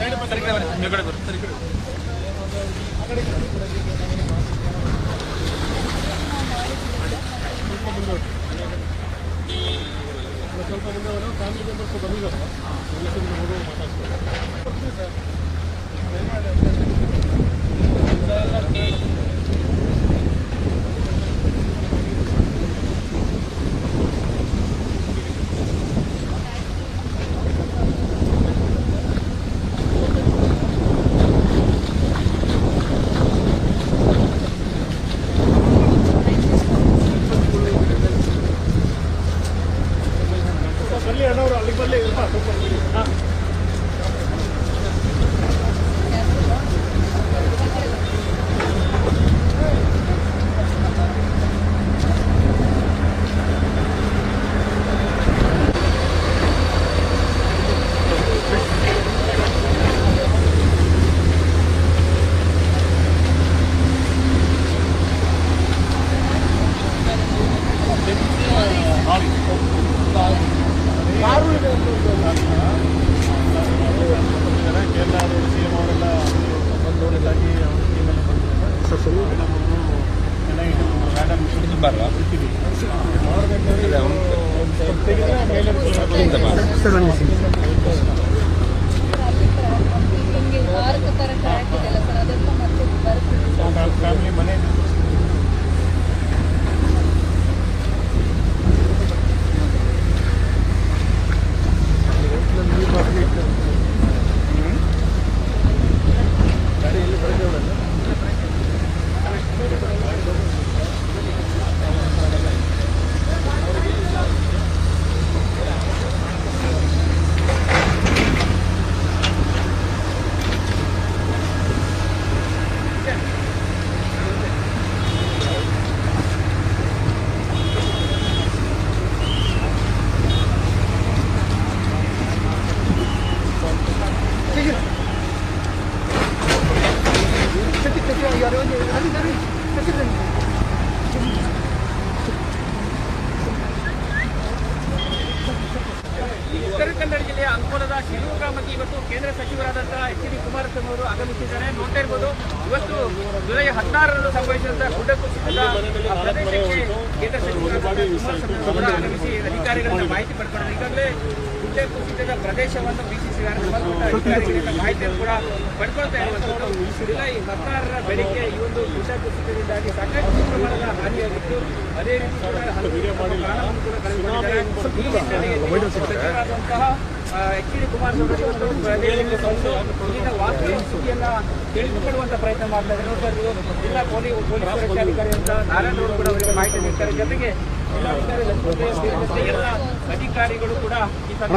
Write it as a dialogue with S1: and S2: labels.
S1: Side
S2: ಸ್ವಲ್ಪ ಮುಂದೆ family members ಬಂದಿದ್ದಾರೆ. ಮಾತಾಡ್ತಾರೆ ಬರಲಿ ಅಣ್ಣವರು ಅಲ್ಲಿಗೆ ಬರಲಿ ಇರಪ್ಪ ಸ್ವಲ್ಪ ಕೇರಳ ಸಿ ಎಂ ಅವರೆಲ್ಲ ಬಂದು ನೋಡಿದಾಗಿ ಅವ್ರ ಟೀಮೆಲ್ಲ ಬಂದಿದ್ದಾರೆ ನಮ್ಮನ್ನು ಚೆನ್ನಾಗಿ ಮ್ಯಾಡಮ್ ಬಿಡ್ತೀವಿ ತೆಗೆದ್ರೆ ಮೇಲೆ
S3: ಶಿರೂರು ಗ್ರಾಮಕ್ಕೆ ಇವತ್ತು ಕೇಂದ್ರ ಸಚಿವರಾದಂತಹ ಎಚ್ ಡಿ ಕುಮಾರಸ್ವಾಮಿ ಅವರು ಆಗಮಿಸಿದ್ದಾರೆ. ನೋಡ್ತಾ ಇರ್ಬೋದು, ಇವತ್ತು ಜುಲೈ ಹದಿನಾರರಂದು ಸಂಭವಿಸಿದಂತಹ ಗುಡ್ಡ ಕುಸಿತದ ಪ್ರದೇಶಕ್ಕೆ ಕೇಂದ್ರ ಸಚಿವರಾದಂತಹ ಕುಮಾರಸ್ವಾಮಿ ಅವರು ಆಗಮಿಸಿ ಅಧಿಕಾರಿಗಳಿಂದ ಮಾಹಿತಿ ಪಡ್ಕೊಂಡ್ರು ಈಗಾಗಲೇ ಗುಡ್ಡ ಕುಸಿತದ ಪ್ರದೇಶವನ್ನು ವೀಕ್ಷಿಸಿದ್ದಾರೆ. ಸಂಬಂಧಪಟ್ಟ ಅಧಿಕಾರಿಗಳಿಂದ ಮಾಹಿತಿಯನ್ನು ಕೂಡ ಪಡ್ಕೊಳ್ತಾ ಇರುವಂತದ್ದು. ಜುಲೈ ಹದಿನಾರರ ಬೆಳಿಗ್ಗೆ ಈ ಒಂದು ಗುಡ್ಡ ಕುಸಿತದಿಂದಾಗಿ ಸಾಕಷ್ಟು ಪ್ರಮಾಣದ ಹಾನಿಯಾಗಿತ್ತು. ಅದೇ ರೀತಿ ಹಲವು ಪ್ರಾಣವನ್ನು ಕೂಡ ಕಳೆದುಕೊಂಡಿದ್ದಾರೆ. ಈ ನಿಟ್ಟಿನಲ್ಲಿ ಸಚಿವರಾದಂತಹ ಎಚ್ ಡಿ ಕುಮಾರಸ್ವಾಮಿ ಇಲ್ಲಿನ ವಾಸ್ತವ ಸ್ಥಿತಿಯನ್ನ ತಿಳಿದುಕೊಳ್ಳುವಂತ ಪ್ರಯತ್ನ ಮಾಡ್ತಾ ಇದ್ದಾರೆ. ನೋಡ್ತಾ ಜಿಲ್ಲಾ ಪೊಲೀಸ್ ಪೊಲೀಸ್ ಸುರಕ್ಷಾಧಿಕಾರಿ ಅಂತ ಕೂಡ ಅವರಿಗೆ ಮಾಹಿತಿ ನೀಡ್ತಾರೆ. ಜೊತೆಗೆ ಜಿಲ್ಲಾಧಿಕಾರಿ ಲಕ್ಷ್ಮೀ ಸೇರಿದಂತೆ ಎಲ್ಲ ಅಧಿಕಾರಿಗಳು ಕೂಡ ಈ
S4: ಸ್ವಲ್ಪ